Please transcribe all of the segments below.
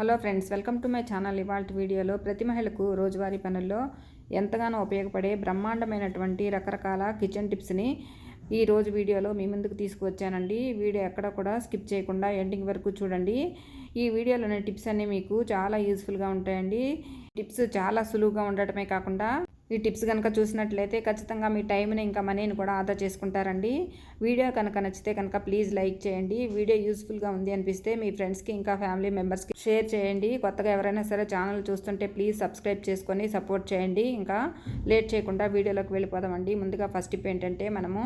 Hello friends welcome to my channel ఇవాళ వీడియోలో ప్రతి మహిళకు రోజువారీ పనుల్లో ఎంతగానో ఉపయోగపడే బ్రహ్మాండమైనటువంటి రకరకాల కిచెన్ టిప్స్ని ఈ రోజు వీడియోలో మీ ముందుకు తీసుకువచ్చానండి. వీడియో ఎక్కడ కూడా స్కిప్ చేయకుండా ఎండింగ్ వరకు చూడండి. ఈ వీడియోలోని టిప్స్ అన్నీ మీకు చాలా యూస్ఫుల్గా ఉంటాయండి. టిప్స్ చాలా సులువుగా ఉండటమే కాకుండా ఈ టిప్స్ కనుక చూసినట్లయితే ఖచ్చితంగా మీ టైంని ఇంకా మనీని కూడా ఆదా చేసుకుంటారండి. వీడియో కనుక నచ్చితే కనుక ప్లీజ్ లైక్ చేయండి. వీడియో యూస్ఫుల్గా ఉంది అనిపిస్తే మీ ఫ్రెండ్స్కి ఇంకా ఫ్యామిలీ మెంబర్స్కి షేర్ చేయండి. కొత్తగా ఎవరైనా సరే ఛానల్ చూస్తుంటే ప్లీజ్ సబ్స్క్రైబ్ చేసుకొని సపోర్ట్ చేయండి. ఇంకా లేట్ చేయకుండా వీడియోలోకి వెళ్ళిపోదామండి. ముందుగా ఫస్ట్ టిప్ ఏంటంటే మనము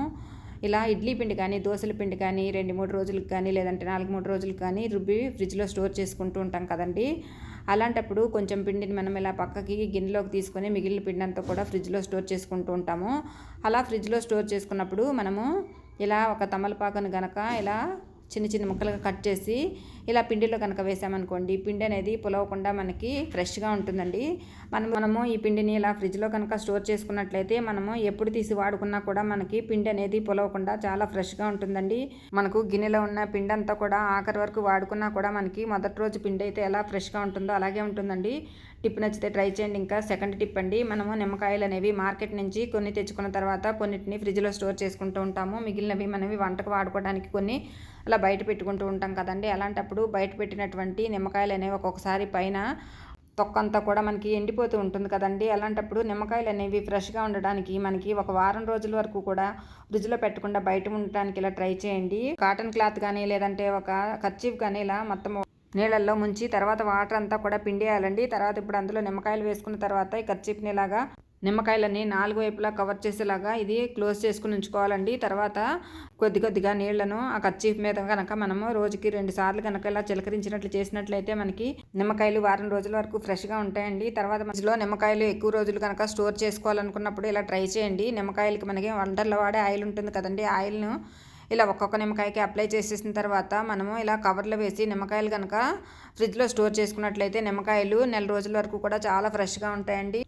ఇలా ఇడ్లీ పిండి కానీ దోశల పిండి కానీ రెండు మూడు రోజులకు కానీ లేదంటే నాలుగు మూడు రోజులకు కానీ రుబ్బి ఫ్రిడ్జ్లో స్టోర్ చేసుకుంటూ ఉంటాం కదండి. అలాంటప్పుడు కొంచెం పిండిని మనం ఇలా పక్కకి గిన్నెలోకి తీసుకొని మిగిలిన పిండి అంతా కూడా ఫ్రిడ్జ్లో స్టోర్ చేసుకుంటూ ఉంటాము. అలా ఫ్రిడ్జ్లో స్టోర్ చేసుకున్నప్పుడు మనము ఇలా ఒక తమలపాకును గనక ఇలా చిన్న చిన్న ముక్కలుగా కట్ చేసి ఇలా పిండిలో కనుక వేసామనుకోండి పిండి అనేది పులవకుండా మనకి ఫ్రెష్గా ఉంటుందండి. మనం మనము ఈ పిండిని ఇలా ఫ్రిడ్జ్లో కనుక స్టోర్ చేసుకున్నట్లయితే మనము ఎప్పుడు తీసి వాడుకున్నా కూడా మనకి పిండి అనేది పులవకుండా చాలా ఫ్రెష్గా ఉంటుందండి. మనకు గిన్నెలో ఉన్న పిండి అంతా కూడా ఆఖరి వరకు వాడుకున్నా కూడా మనకి మొదటి రోజు పిండి అయితే ఎలా ఫ్రెష్గా ఉంటుందో అలాగే ఉంటుందండి. టిప్ నచ్చితే ట్రై చేయండి. ఇంకా సెకండ్ టిప్ అండి మనము నిమ్మకాయలు అనేవి మార్కెట్ నుంచి కొన్ని తెచ్చుకున్న తర్వాత కొన్నిటిని ఫ్రిడ్జ్లో స్టోర్ చేసుకుంటూ ఉంటాము. మిగిలినవి మనవి వంటకు వాడుకోవడానికి కొన్ని అలా బయట పెట్టుకుంటూ ఉంటాం కదండి. అలాంటప్పుడు బయట పెట్టినటువంటి నిమ్మకాయలు అనేవి ఒక్కొక్కసారి పైన తొక్కంతా కూడా మనకి ఎండిపోతూ ఉంటుంది కదండి. అలాంటప్పుడు నిమ్మకాయలు అనేవి ఫ్రెష్గా ఉండడానికి మనకి ఒక వారం రోజుల వరకు కూడా ఫ్రిడ్జ్లో పెట్టకుండా బయట ఉండటానికి ఇలా ట్రై చేయండి. కాటన్ క్లాత్ కానీ లేదంటే ఒక కర్చీఫ్ కానీ ఇలా మొత్తం నీళ్ళల్లో ముంచి తర్వాత వాటర్ అంతా కూడా పిండేయాలండి. తర్వాత ఇప్పుడు అందులో నిమ్మకాయలు వేసుకున్న తర్వాత ఈ కర్చీప్ని ఇలాగా నిమ్మకాయలని నాలుగు వైపులా కవర్ చేసేలాగా ఇది క్లోజ్ చేసుకుని ఉంచుకోవాలండి. తర్వాత కొద్ది కొద్దిగా నీళ్ళను ఆ కర్చీఫ్ మీద కనుక మనము రోజుకి రెండు సార్లు కనుక ఇలా చిలకరించినట్లు చేసినట్లయితే మనకి నిమ్మకాయలు వారం రోజుల వరకు ఫ్రెష్గా ఉంటాయండి. తర్వాత మధ్యలో నిమ్మకాయలు ఎక్కువ రోజులు కనుక స్టోర్ చేసుకోవాలనుకున్నప్పుడు ఇలా ట్రై చేయండి. నిమ్మకాయలకి మనకి వంటల్లో వాడే ఆయిల్ ఉంటుంది కదండి. ఆయిల్ను ఇలా ఒక్కొక్క నిమ్మకాయకి అప్లై చేసేసిన తర్వాత మనము ఇలా కవర్లో వేసి నిమ్మకాయలు కనుక ఫ్రిడ్జ్లో స్టోర్ చేసుకున్నట్లయితే నిమ్మకాయలు నెల రోజుల వరకు కూడా చాలా ఫ్రెష్గా ఉంటాయండి.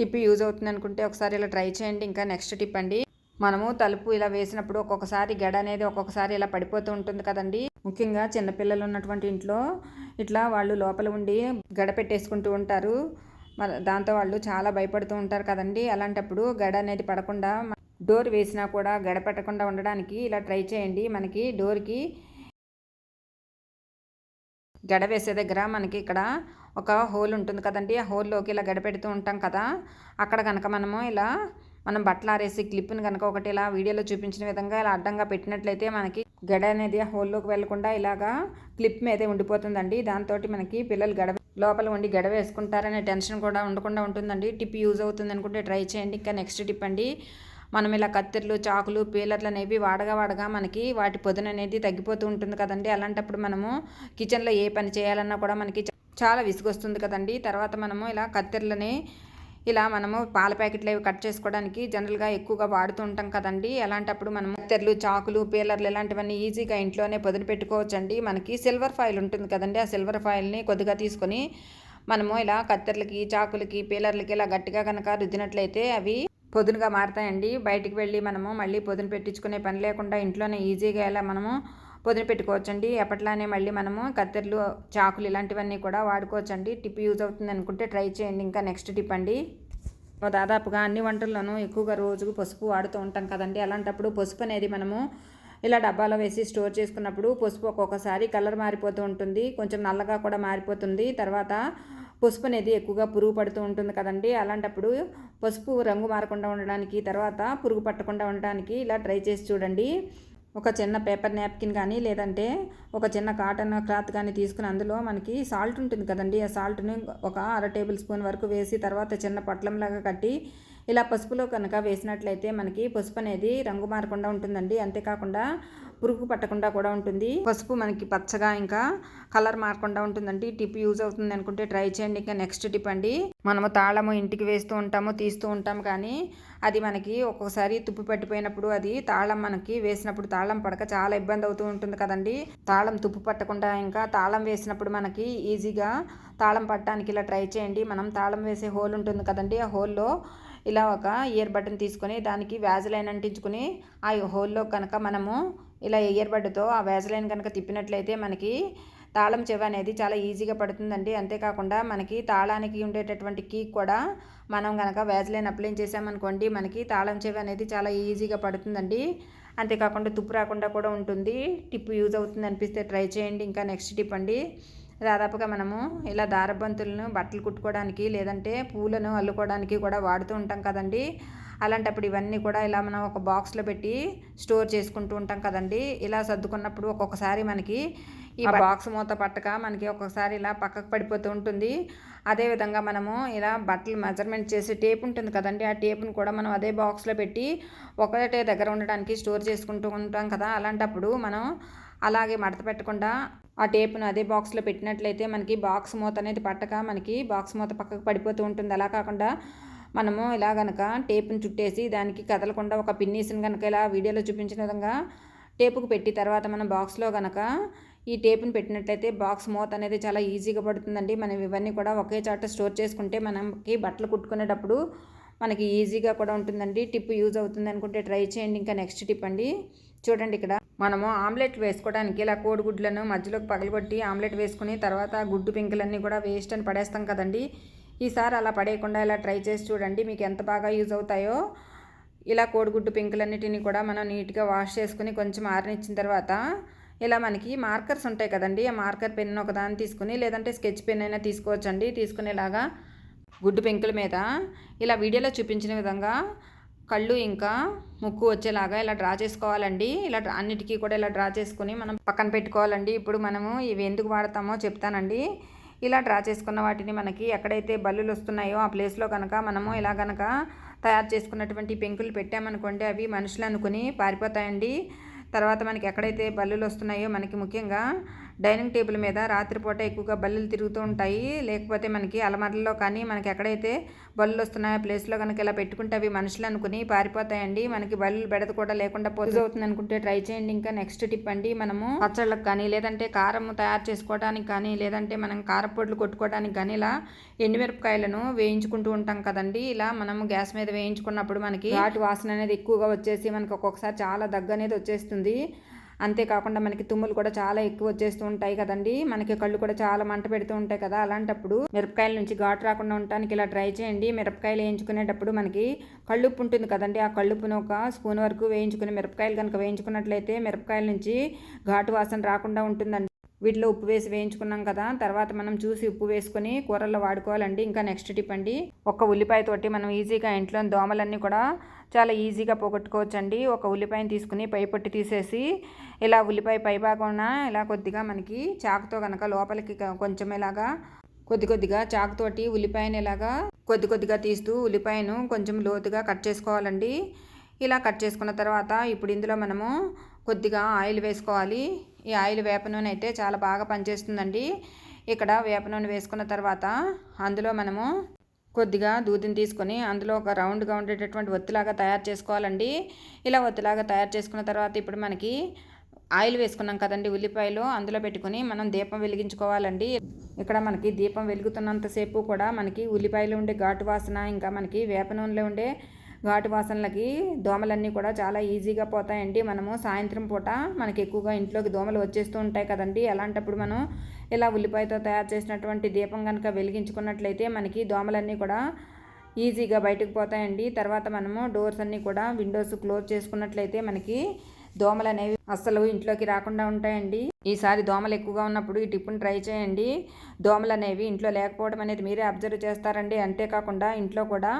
టిప్ యూజ్ అవుతుంది అనుకుంటే ఒకసారి ఇలా ట్రై చేయండి. ఇంకా నెక్స్ట్ టిప్ అండి. మనము తలుపు ఇలా వేసినప్పుడు ఒక్కొక్కసారి గడ అనేది ఒక్కొక్కసారి ఇలా పడిపోతూ ఉంటుంది కదండి. ముఖ్యంగా చిన్నపిల్లలు ఉన్నటువంటి ఇంట్లో ఇట్లా వాళ్ళు లోపల ఉండి గడ పెట్టేసుకుంటూ ఉంటారు. దాంతో వాళ్ళు చాలా భయపడుతూ ఉంటారు కదండి. అలాంటప్పుడు గడ అనేది పడకుండా డోర్ వేసినా కూడా గడ పెట్టకుండా ఉండడానికి ఇలా ట్రై చేయండి. మనకి డోర్కి గడ వేసే దగ్గర మనకి ఇక్కడ ఒక హోల్ ఉంటుంది కదండి ఆ హోల్లోకి ఇలా గడపెడుతూ ఉంటాం కదా. అక్కడ కనుక మనము ఇలా మనం బట్టలు ఆరేసి క్లిప్ని కనుక ఒకటి ఇలా వీడియోలో చూపించిన విధంగా ఇలా అడ్డంగా పెట్టినట్లయితే మనకి గడ అనేది ఆ హోల్లోకి వెళ్ళకుండా ఇలాగా క్లిప్ మీదే ఉండిపోతుందండి. దాంతో మనకి పిల్లలు గడ లోపల ఉండి గడవ వేసుకుంటారనే టెన్షన్ కూడా ఉండకుండా ఉంటుందండి. టిప్ యూజ్ అవుతుంది అనుకుంటే ట్రై చేయండి. ఇంకా నెక్స్ట్ టిప్ అండి మనం ఇలా కత్తెరలు చాకులు పీలర్లు అనేవి వాడగా వాడగా మనకి వాటి పొదున అనేది తగ్గిపోతూ ఉంటుంది కదండి. అలాంటప్పుడు మనము కిచెన్లో ఏ పని చేయాలన్నా కూడా మనకి చాలా విసుగొస్తుంది కదండి. తర్వాత మనము ఇలా కత్తెరలని ఇలా మనము పాల ప్యాకెట్లు అవి కట్ చేసుకోవడానికి జనరల్గా ఎక్కువగా వాడుతూ ఉంటాం కదండి. అలాంటప్పుడు మనం కత్తెరలు చాకులు పీలర్లు ఇలాంటివన్నీ ఈజీగా ఇంట్లోనే పొదును పెట్టుకోవచ్చండి. మనకి సిల్వర్ ఫాయిల్ ఉంటుంది కదండి. ఆ సిల్వర్ ఫాయిల్ని కొద్దిగా తీసుకొని మనము ఇలా కత్తెరలకి చాకులకి పీలర్లకి ఇలా గట్టిగా కనుక రుద్దినట్లయితే అవి పొదునుగా మారుతాయండి. బయటికి వెళ్ళి మనము మళ్ళీ పొదును పెట్టించుకునే పని లేకుండా ఇంట్లోనే ఈజీగా ఎలా మనము పొదిన పెట్టుకోవచ్చండి ఎప్పట్లానే మళ్ళీ మనము కత్తెరలు చాకులు ఇలాంటివన్నీ కూడా వాడుకోవచ్చండి. టిప్ యూజ్ అవుతుంది అనుకుంటే ట్రై చేయండి. ఇంకా నెక్స్ట్ టిప్ అండి. దాదాపుగా అన్ని వంటల్లోనూ ఎక్కువగా రోజుకు పసుపు వాడుతూ ఉంటాం కదండి. అలాంటప్పుడు పసుపు అనేది మనము ఇలా డబ్బాలో వేసి స్టోర్ చేసుకున్నప్పుడు పసుపు ఒక్కొక్కసారి కలర్ మారిపోతూ ఉంటుంది. కొంచెం నల్లగా కూడా మారిపోతుంది. తర్వాత పసుపు అనేది ఎక్కువగా పురుగు పడుతూ ఉంటుంది కదండి. అలాంటప్పుడు పసుపు రంగు మారకుండా ఉండడానికి తర్వాత పురుగు పట్టకుండా ఉండడానికి ఇలా ట్రై చేసి చూడండి. ఒక చిన్న పేపర్ నాప్కిన్ కానీ లేదంటే ఒక చిన్న కాటన్ క్లాత్ కానీ తీసుకుని అందులో మనకి సాల్ట్ ఉంటుంది కదండి. ఆ సాల్ట్ని ఒక అర టేబుల్ స్పూన్ వరకు వేసి తర్వాత చిన్న పట్లంలాగా కట్టి ఇలా పసుపులో కనుక వేసినట్లయితే మనకి పసుపు అనేది రంగు మారకుండా ఉంటుందండి. అంతేకాకుండా పురుగు పట్టకుండా కూడా ఉంటుంది. పసుపు మనకి పచ్చగా ఇంకా కలర్ మారకుండా ఉంటుందండి. టిప్ యూజ్ అవుతుంది అనుకుంటే ట్రై చేయండి. ఇంకా నెక్స్ట్ టిప్ అండి. మనము తాళము ఇంటికి వేస్తూ ఉంటాము తీస్తూ ఉంటాము కానీ అది మనకి ఒక్కొక్కసారి తుప్పు పెట్టిపోయినప్పుడు అది తాళం మనకి వేసినప్పుడు తాళం పడక చాలా ఇబ్బంది అవుతూ ఉంటుంది కదండి. తాళం తుప్పు పట్టకుండా ఇంకా తాళం వేసినప్పుడు మనకి ఈజీగా తాళం పట్టడానికి ఇలా ట్రై చేయండి. మనం తాళం వేసే హోల్ ఉంటుంది కదండి. ఆ హోల్లో ఇలా ఒక ఇయర్ బటన్ తీసుకొని దానికి వ్యాజలైన్ అంటించుకుని ఆ హోల్లో కనుక మనము ఇలా ఇయర్ బడ్తో ఆ వ్యాజలైన్ కనుక తిప్పినట్లయితే మనకి తాళం చెవి అనేది చాలా ఈజీగా పడుతుందండి. అంతేకాకుండా మనకి తాళానికి ఉండేటటువంటి కీ కూడా మనం కనుక వ్యాజ్లైన్ అప్లై చేసామనుకోండి మనకి తాళం చెవి అనేది చాలా ఈజీగా పడుతుందండి. అంతేకాకుండా తుప్పు రాకుండా కూడా ఉంటుంది. టిప్ యూజ్ అవుతుంది అనిపిస్తే ట్రై చేయండి. ఇంకా నెక్స్ట్ టిప్ అండి. దాదాపుగా మనము ఇలా దారబంతులను బట్టలు కుట్టుకోవడానికి లేదంటే పూలను అల్లుకోవడానికి కూడా వాడుతూ ఉంటాం కదండి. అలాంటప్పుడు ఇవన్నీ కూడా ఇలా మనం ఒక బాక్స్లో పెట్టి స్టోర్ చేసుకుంటూ ఉంటాం కదండి. ఇలా సర్దుకున్నప్పుడు ఒక్కొక్కసారి మనకి ఈ బాక్స్ మూత పట్టక మనకి ఒక్కొక్కసారి ఇలా పక్కకు పడిపోతూ ఉంటుంది. అదేవిధంగా మనము ఇలా బట్టలు మెజర్మెంట్ చేసి టేప్ ఉంటుంది కదండి. ఆ టేప్ను కూడా మనం అదే బాక్స్లో పెట్టి ఒకటే దగ్గర ఉండడానికి స్టోర్ చేసుకుంటూ ఉంటాం కదా. అలాంటప్పుడు మనం అలాగే మడత పెట్టకుండా ఆ టేప్ను అదే బాక్స్లో పెట్టినట్లయితే మనకి బాక్స్ మూత అనేది పట్టక మనకి బాక్స్ మూత పక్కకు పడిపోతూ ఉంటుంది. అలా కాకుండా మనము ఇలా కనుక టేప్ని చుట్టేసి దానికి కదలకుండా ఒక పిన్నీస్ని కనుక ఇలా వీడియోలో చూపించిన విధంగా టేపుకు పెట్టి తర్వాత మనం బాక్స్లో కనుక ఈ టేప్ని పెట్టినట్లయితే బాక్స్ మూత అనేది చాలా ఈజీగా పడుతుందండి. మనం ఇవన్నీ కూడా ఒకే చాట స్టోర్ చేసుకుంటే మనకి బట్టలు కుట్టుకునేటప్పుడు మనకి ఈజీగా కూడా ఉంటుందండి. టిప్ యూజ్ అవుతుంది అనుకుంటే ట్రై చేయండి. ఇంకా నెక్స్ట్ టిప్ అండి. చూడండి ఇక్కడ మనము ఆమ్లెట్ వేసుకోవడానికి ఇలా కోడిగుడ్లను మధ్యలోకి పగలగొట్టి ఆమ్లెట్ వేసుకుని తర్వాత గుడ్డు పింకలన్నీ కూడా వేస్ట్ అని పడేస్తాం కదండి. ఈసారి అలా పడేయకుండా ఇలా ట్రై చేసి చూడండి మీకు ఎంత బాగా యూజ్ అవుతాయో. ఇలా కోడిగుడ్డు పింకులన్నిటిని కూడా మనం నీట్గా వాష్ చేసుకుని కొంచెం ఆరనిచ్చిన తర్వాత ఇలా మనకి మార్కర్స్ ఉంటాయి కదండి ఆ మార్కర్ పెన్ ఒకదాన్ని తీసుకుని లేదంటే స్కెచ్ పెన్ అయినా తీసుకోవచ్చండి. తీసుకునేలాగా గుడ్డు పెంకుల మీద ఇలా వీడియోలో చూపించిన విధంగా కళ్ళు ఇంకా ముక్కు వచ్చేలాగా ఇలా డ్రా చేసుకోవాలండి. ఇలా అన్నిటికీ కూడా ఇలా డ్రా చేసుకుని మనం పక్కన పెట్టుకోవాలండి. ఇప్పుడు మనము ఇవి ఎందుకు వాడతామో చెప్తానండి. ఇలా డ్రా చేసుకున్న వాటిని మనకి ఎక్కడైతే బల్లులు వస్తున్నాయో ఆ ప్లేస్లో కనుక మనము ఇలా కనుక తయారు చేసుకున్నటువంటి పెంకులు పెట్టామనుకోండి అవి మనుషులు అనుకుని పారిపోతాయండి. తర్వాత మనకి ఎక్కడైతే బల్లులు వస్తున్నాయో మనకి ముఖ్యంగా డైనింగ్ టేబుల్ మీద రాత్రిపూట ఎక్కువగా బల్లులు తిరుగుతూ ఉంటాయి. లేకపోతే మనకి అలమరల్లో కానీ మనకి ఎక్కడైతే బల్లులు వస్తున్నాయో ప్లేస్లో కనుక ఇలా పెట్టుకుంటే అవి మనుషులు అనుకుని పారిపోతాయండి. మనకి బల్లులు బెడత కూడా లేకుండా పోజు అవుతుంది అనుకుంటే ట్రై చేయండి. ఇంకా నెక్స్ట్ టిప్ అండి మనము పచ్చళ్ళకి కానీ లేదంటే కారం తయారు చేసుకోవడానికి కానీ లేదంటే మనం కారపొడులు కొట్టుకోవడానికి కానీ ఇలా ఎండుమిరపకాయలను వేయించుకుంటూ ఉంటాం కదండి. ఇలా మనము గ్యాస్ మీద వేయించుకున్నప్పుడు మనకి ఘాటు వాసన అనేది ఎక్కువగా వచ్చేసి మనకి ఒక్కొక్కసారి చాలా దగ్గు అనేది వచ్చేస్తుంది. అంతేకాకుండా మనకి తుమ్ములు కూడా చాలా ఎక్కువ వచ్చేస్తూ ఉంటాయి కదండి. మనకి కళ్ళు కూడా చాలా మంట పెడుతూ ఉంటాయి కదా అలాంటప్పుడు మిరపకాయల నుంచి ఘాటు రాకుండా ఉండటానికి ఇలా ట్రై చేయండి. మిరపకాయలు వేయించుకునేటప్పుడు మనకి కళ్ళుప్పు ఉంటుంది కదండి. ఆ కళ్ళుప్పును ఒక స్పూన్ వరకు వేయించుకుని మిరపకాయలు కనుక వేయించుకున్నట్లయితే మిరపకాయల నుంచి ఘాటు వాసన రాకుండా ఉంటుందండి. వీటిలో ఉప్పు వేసి వేయించుకున్నాం కదా. తర్వాత మనం చూసి ఉప్పు వేసుకొని కూరల్లో వాడుకోవాలండి. ఇంకా నెక్స్ట్ టిప్ అండి. ఒక ఉల్లిపాయతోటి మనం ఈజీగా ఇంట్లో దోమలన్నీ కూడా చాలా ఈజీగా పోగొట్టుకోవచ్చండి. ఒక ఉల్లిపాయని తీసుకుని పై పొట్టి తీసేసి ఇలా ఉల్లిపాయ పైభాగం ఇలా కొద్దిగా మనకి చాకుతో కనుక లోపలికి కొంచెం ఇలాగా కొద్ది కొద్దిగా చాకుతోటి ఉల్లిపాయని ఇలాగా కొద్ది కొద్దిగా తీస్తూ ఉల్లిపాయను కొంచెం లోతుగా కట్ చేసుకోవాలండి. ఇలా కట్ చేసుకున్న తర్వాత ఇప్పుడు ఇందులో మనము కొద్దిగా ఆయిల్ వేసుకోవాలి. ఈ ఆయిల్ వేప నూనె అయితే చాలా బాగా పనిచేస్తుందండి. ఇక్కడ వేప నూనె వేసుకున్న తర్వాత అందులో మనము కొద్దిగా దూదిని తీసుకొని అందులో ఒక రౌండ్గా ఉండేటటువంటి ఒత్తిలాగా తయారు చేసుకోవాలండి. ఇలా ఒత్తిలాగా తయారు చేసుకున్న తర్వాత ఇప్పుడు మనకి ఆయిల్ వేసుకున్నాం కదండి ఉల్లిపాయలు. అందులో పెట్టుకుని మనం దీపం వెలిగించుకోవాలండి. ఇక్కడ మనకి దీపం వెలుగుతున్నంతసేపు కూడా మనకి ఉల్లిపాయలు ఉండే ఘాటు వాసన ఇంకా మనకి వేప నూనెలో ఉండే ఘాటు వాసనలకి దోమలన్నీ కూడా చాలా ఈజీగా పోతాయండి. మనము సాయంత్రం పూట మనకి ఎక్కువగా ఇంట్లోకి దోమలు వచ్చేస్తూ ఉంటాయి కదండి. అలాంటప్పుడు మనం ఇలా ఉల్లిపాయతో తయారు చేసినటువంటి దీపం కనుక వెలిగించుకున్నట్లయితే మనకి దోమలన్నీ కూడా ఈజీగా బయటకు పోతాయండి. తర్వాత మనము డోర్స్ అన్నీ కూడా విండోస్ క్లోజ్ చేసుకున్నట్లయితే మనకి దోమలు అనేవి అస్సలు ఇంట్లోకి రాకుండా ఉంటాయండి. ఈసారి దోమలు ఎక్కువగా ఉన్నప్పుడు ఈ టిప్పుని ట్రై చేయండి. దోమలు అనేవి ఇంట్లో లేకపోవడం అనేది మీరే అబ్జర్వ్ చేస్తారండి. అంతేకాకుండా ఇంట్లో కూడా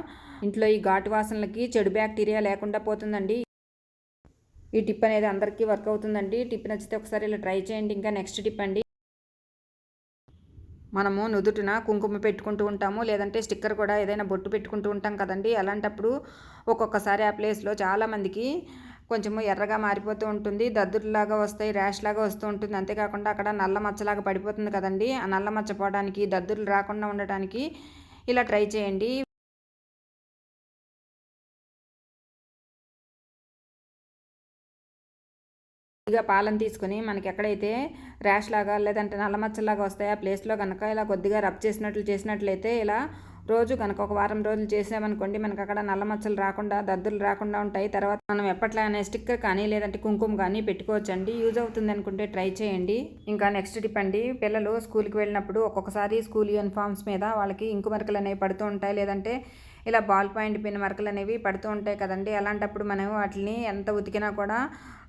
ఇంట్లో ఈ ఘాటు వాసనలకి చెడు బ్యాక్టీరియా లేకుండా పోతుందండి. ఈ టిప్ అనేది అందరికీ వర్క్ అవుతుందండి. టిప్ నచ్చితే ఒకసారి ఇలా ట్రై చేయండి. ఇంకా నెక్స్ట్ టిప్ అండి. మనము నుదుటిన కుంకుమ పెట్టుకుంటూ ఉంటాము. లేదంటే స్టిక్కర్ కూడా ఏదైనా బొట్టు పెట్టుకుంటూ ఉంటాం కదండి. అలాంటప్పుడు ఒక్కొక్కసారి ఆ ప్లేస్లో చాలామందికి కొంచెము ఎర్రగా మారిపోతూ ఉంటుంది దద్దుర్లాగా వస్తాయి ర్యాష్ లాగా వస్తూ ఉంటుంది. అంతేకాకుండా అక్కడ నల్ల మచ్చలాగా పడిపోతుంది కదండి. ఆ నల్ల మచ్చ పోవడానికి దద్దుర్లు రాకుండా ఉండటానికి ఇలా ట్రై చేయండి. కొద్దిగా పాలను తీసుకుని మనకి ఎక్కడైతే ర్యాష్ లాగా లేదంటే నల్ల మచ్చలాగా వస్తాయో ఆ ప్లేస్లో కనుక ఇలా కొద్దిగా రబ్ చేసినట్లు చేసినట్లయితే ఇలా రోజు కనుక ఒక వారం రోజులు చేసామనుకోండి మనకు అక్కడ నల్ల మచ్చలు రాకుండా దద్దులు రాకుండా ఉంటాయి. తర్వాత మనం ఎప్పట్లానే స్టిక్కర్ కానీ లేదంటే కుంకుమ కానీ పెట్టుకోవచ్చండి. యూజ్ అవుతుంది అనుకుంటే ట్రై చేయండి. ఇంకా నెక్స్ట్ టిప్ అండి పిల్లలు స్కూల్కి వెళ్ళినప్పుడు ఒక్కొక్కసారి స్కూల్ యూనిఫామ్స్ మీద వాళ్ళకి ఇంకు మరకలు అనేవి పడుతూ ఉంటాయి. లేదంటే ఇలా బాల్ పాయింట్ పిన్ మరకలు అనేవి పడుతూ ఉంటాయి కదండి. అలాంటప్పుడు మనం వాటిని ఎంత ఉతికినా కూడా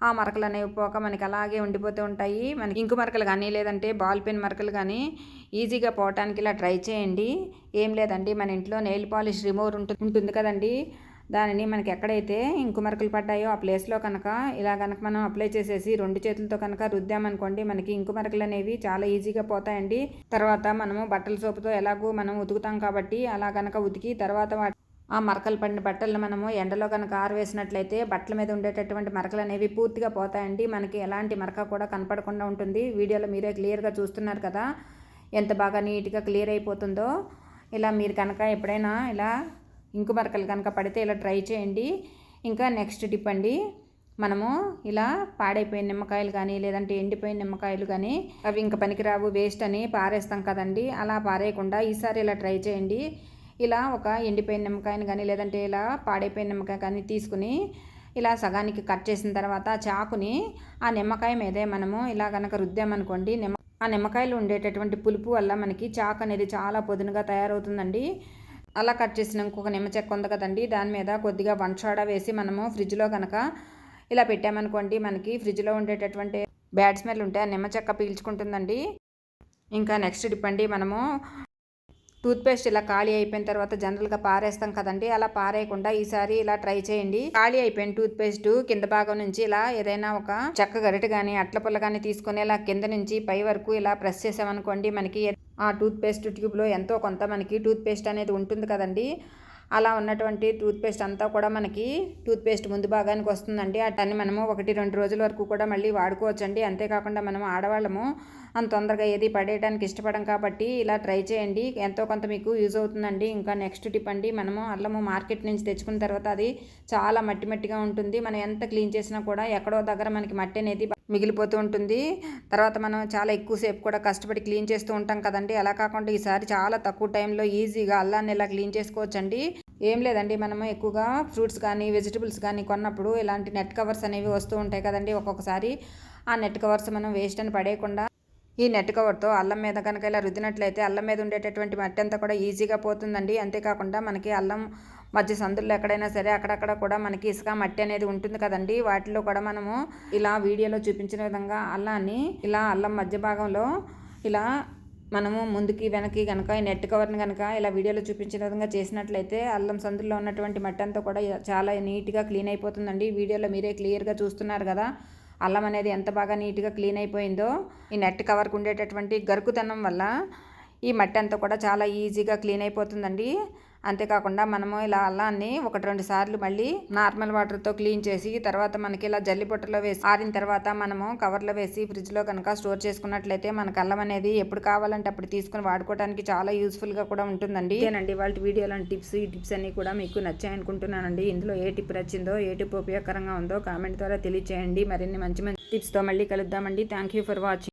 ఆ మరకలు అనేవి పోక మనకి అలాగే ఉండిపోతూ ఉంటాయి. మనకి ఇంకు మరకలు కానీ లేదంటే బాల్ పెన్ మరకలు కానీ ఈజీగా పోవటానికి ఇలా ట్రై చేయండి. ఏం లేదండి మన ఇంట్లో నెయిల్ పాలిష్ రిమూవర్ ఉంటుంది కదండి. దానిని మనకి ఎక్కడైతే ఇంకు మరకలు పడ్డాయో ఆ ప్లేస్లో కనుక ఇలా కనుక మనం అప్లై చేసేసి రెండు చేతులతో కనుక రుద్దామనుకోండి మనకి ఇంకు మరకలు అనేవి చాలా ఈజీగా పోతాయండి. తర్వాత మనము బట్టల సోపుతో ఎలాగో మనం ఉతుకుతాం కాబట్టి అలా కనుక ఉతికి తర్వాత ఆ మరకలు పడిన బట్టలను మనము ఎండలో కనుక ఆరవేసినట్లయితే బట్టల మీద ఉండేటటువంటి మరకలు అనేవి పూర్తిగా పోతాయండి. మనకి ఎలాంటి మరక కూడా కనపడకుండా ఉంటుంది. వీడియోలో మీరే క్లియర్గా చూస్తున్నారు కదా ఎంత బాగా నీట్గా క్లియర్ అయిపోతుందో. ఇలా మీరు కనుక ఎప్పుడైనా ఇలా ఇంకు మరకలు కనుక పడితే ఇలా ట్రై చేయండి. ఇంకా నెక్స్ట్ టిప్ అండి మనము ఇలా పాడైపోయిన నిమ్మకాయలు కానీ లేదంటే ఎండిపోయిన నిమ్మకాయలు కానీ అవి ఇంకా పనికిరావు వేస్ట్ అని పారేస్తాం కదండి. అలా పారేయకుండా ఈసారి ఇలా ట్రై చేయండి. ఇలా ఒక ఎండిపోయిన నిమ్మకాయని కానీ లేదంటే ఇలా పాడైపోయిన నిమ్మకాయ కానీ తీసుకుని ఇలా సగానికి కట్ చేసిన తర్వాత చాకుని ఆ నిమ్మకాయ మీదే మనము ఇలా కనుక రుద్దామనుకోండి నిమ్మ ఆ నిమ్మకాయలు ఉండేటటువంటి పులుపు వల్ల మనకి చాకు అనేది చాలా పొదునుగా తయారవుతుందండి. అలా కట్ చేసిన ఇంకొక నిమ్మ చెక్క ఉంది కదండి. దాని మీద కొద్దిగా వన్ సోడా వేసి మనము ఫ్రిడ్జ్లో కనుక ఇలా పెట్టామనుకోండి మనకి ఫ్రిడ్జ్లో ఉండేటటువంటి బ్యాడ్ స్మెల్ ఉంటే ఆ నిమ్మ చెక్క పీల్చుకుంటుందండి. ఇంకా నెక్స్ట్ డిప్ అండి మనము టూత్పేస్ట్ ఇలా ఖాళీ అయిపోయిన తర్వాత జనరల్గా పారేస్తాం కదండి అలా పారేయకుండా ఈసారి ఇలా ట్రై చేయండి. ఖాళీ అయిపోయిన టూత్పేస్ట్ కింద భాగం నుంచి ఇలా ఏదైనా ఒక చెక్క గరిట కానీ అట్ల పుల్ల కానీ తీసుకొని ఇలా కింద నుంచి పై వరకు ఇలా ప్రెస్ చేసామనుకోండి మనకి ఆ టూత్పేస్ట్ ట్యూబ్లో ఎంతో కొంత మనకి టూత్పేస్ట్ అనేది ఉంటుంది కదండి. అలా ఉన్నటువంటి టూత్పేస్ట్ అంతా కూడా మనకి టూత్పేస్ట్ ముందు భాగానికి వస్తుందండి. అటన్ని మనము ఒకటి రెండు రోజుల వరకు కూడా మళ్ళీ వాడుకోవచ్చండి. అంతేకాకుండా మనం ఆడవాళ్ళము అంత తొందరగా ఏది పడేయడానికి ఇష్టపడం కాబట్టి ఇలా ట్రై చేయండి. ఎంతో కొంత మీకు యూజ్ అవుతుందండి. ఇంకా నెక్స్ట్ టిప్ అండి మనము అల్లము మార్కెట్ నుంచి తెచ్చుకున్న తర్వాత అది చాలా మట్టి మట్టిగా ఉంటుంది. మనం ఎంత క్లీన్ చేసినా కూడా ఎక్కడో దగ్గర మనకి మట్టి అనేది మిగిలిపోతూ ఉంటుంది. తర్వాత మనం చాలా ఎక్కువసేపు కూడా కష్టపడి క్లీన్ చేస్తూ ఉంటాం కదండి. అలా కాకుండా ఈసారి చాలా తక్కువ టైంలో ఈజీగా అల్లాన్ని ఇలా క్లీన్ చేసుకోవచ్చండి. ఏం లేదండి మనము ఎక్కువగా ఫ్రూట్స్ కానీ వెజిటబుల్స్ కానీ కొన్నప్పుడు ఇలాంటి నెట్ కవర్స్ అనేవి వస్తూ ఉంటాయి కదండి ఒక్కొక్కసారి. ఆ నెట్ కవర్స్ మనం వేస్ట్ అని పడేయకుండా ఈ నెట్ కవర్తో అల్లం మీద కనుక ఇలా రుద్దినట్లయితే అల్లం మీద ఉండేటటువంటి మట్టి అంతా కూడా ఈజీగా పోతుందండి. అంతేకాకుండా మనకి అల్లం మధ్య సందుల్లో ఎక్కడైనా సరే అక్కడక్కడ కూడా మనకి ఇసుక మట్టి అనేది ఉంటుంది కదండి. వాటిలో కూడా మనము ఇలా వీడియోలో చూపించిన విధంగా అల్లాన్ని ఇలా అల్లం మధ్య భాగంలో ఇలా మనము ముందుకి వెనక్కి కనుక ఈ నెట్ కవర్ని కనుక ఇలా వీడియోలో చూపించిన విధంగా చేసినట్లయితే అల్లం సందులో ఉన్నటువంటి మట్టి అంతా కూడా చాలా నీట్గా క్లీన్ అయిపోతుందండి. వీడియోలో మీరే క్లియర్గా చూస్తున్నారు కదా అల్లం అనేది ఎంత బాగా నీట్గా క్లీన్ అయిపోయిందో ఈ నెట్ కవర్కు ఉండేటటువంటి గరుకుతనం వల్ల ఈ మట్టి అంతా కూడా చాలా ఈజీగా క్లీన్ అయిపోతుందండి. అంతేకాకుండా మనము ఇలా అల్లాన్ని ఒకటి రెండు సార్లు మళ్ళీ నార్మల్ వాటర్తో క్లీన్ చేసి తర్వాత మనకి ఇలా జల్లి బుట్టలో వేసి ఆరిన తర్వాత మనము కవర్లో వేసి ఫ్రిడ్జ్లో కనుక స్టోర్ చేసుకున్నట్లయితే మనకు అల్లం అనేది ఎప్పుడు కావాలంటే అప్పుడు తీసుకుని వాడుకోవడానికి చాలా యూస్ఫుల్గా కూడా ఉంటుందండి. అండి వాళ్ళ వీడియోలో టిప్స్ ఈ టిప్స్ అన్ని కూడా మీకు నచ్చాయి అనుకుంటున్నానండి ఇందులో ఏ టిప్ నచ్చిందో ఏ టిప్ ఉపయోగకరంగా ఉందో కామెంట్ ద్వారా తెలియచేయండి. మరిన్ని మంచి మంచి టిప్స్తో మళ్ళీ కలుద్దామండి. Thank you for watching